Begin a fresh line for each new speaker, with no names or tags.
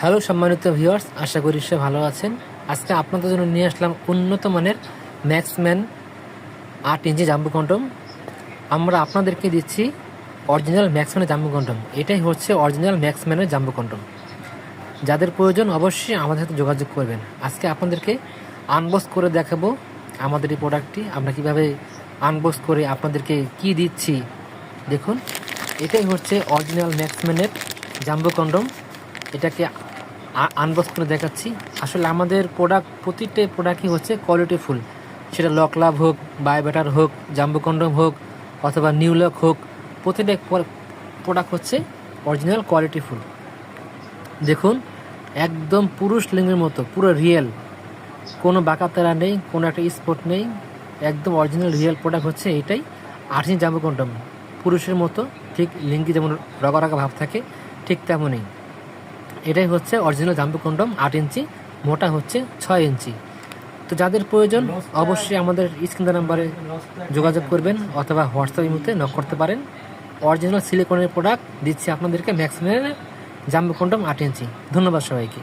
Hello সম্মানিত viewers, আশা করি সে ভালো আছেন। আজকে আপনাদের জন্য নিয়ে আসলাম উন্নত মানের ম্যাক্সম্যান আট ইঞ্চি জাম্বু কন্ডম। আমরা আপনাদেরকে দিচ্ছি অরিজিনাল ম্যাক্সম্যানের জাম্বু কন্ডম। এটাই হচ্ছে অরিজিনাল ম্যাক্সম্যানের জাম্বু কন্ডম। যাদের প্রয়োজন অবশ্যই আমাদের সাথে যোগাযোগ করবেন। আজকে আপনাদেরকে আনবক্স করে দেখাবো আমাদের এই প্রোডাক্টটি আমরা কীভাবে আনবক্স করে আপনাদেরকে কি দিচ্ছি, দেখুন। এটাই হচ্ছে অরিজিনাল ম্যাক্সম্যানের জাম্বু কন্ডম। এটাকে আনবক্স করে দেখাচ্ছি। আসলে আমাদের প্রোডাক্ট প্রতিটা প্রোডাক্টই হচ্ছে কোয়ালিটি ফুল সেটা লক লাভ হোক বায়োবেটার হোক জাম্বো কন্ডম হোক, অথবা নিউ লক হোক, প্রতিটা প্রোডাক্ট হচ্ছে অরিজিনাল কোয়ালিটি ফুল দেখুন, একদম পুরুষ লিঙ্গের মতো, পুরো রিয়েল কোনো বাঁকা বাঁকাতারা নেই, কোনো একটা স্পট নেই, একদম অরিজিনাল রিয়েল প্রোডাক্ট হচ্ছে এটাই। আর্থিন জাম্বো কন্ডম পুরুষের মতো, ঠিক লিঙ্গি যেমন রগা রগা ভাব থাকে, ঠিক তেমনই। এটাই হচ্ছে অরিজিনাল জাম্বু কন্ডম আট ইঞ্চি, মোটা হচ্ছে ছয় ইঞ্চি। তো যাদের প্রয়োজন, অবশ্যই আমাদের স্ক্রিন নাম্বারে যোগাযোগ করবেন অথবা হোয়াটসঅ্যাপ মধ্যে নক করতে পারেন। অরিজিনাল সিলিকনের প্রোডাক্ট দিচ্ছি আপনাদেরকে ম্যাক্সিমাম জাম্বু কন্ডম আট ইঞ্চি। ধন্যবাদ সবাইকে।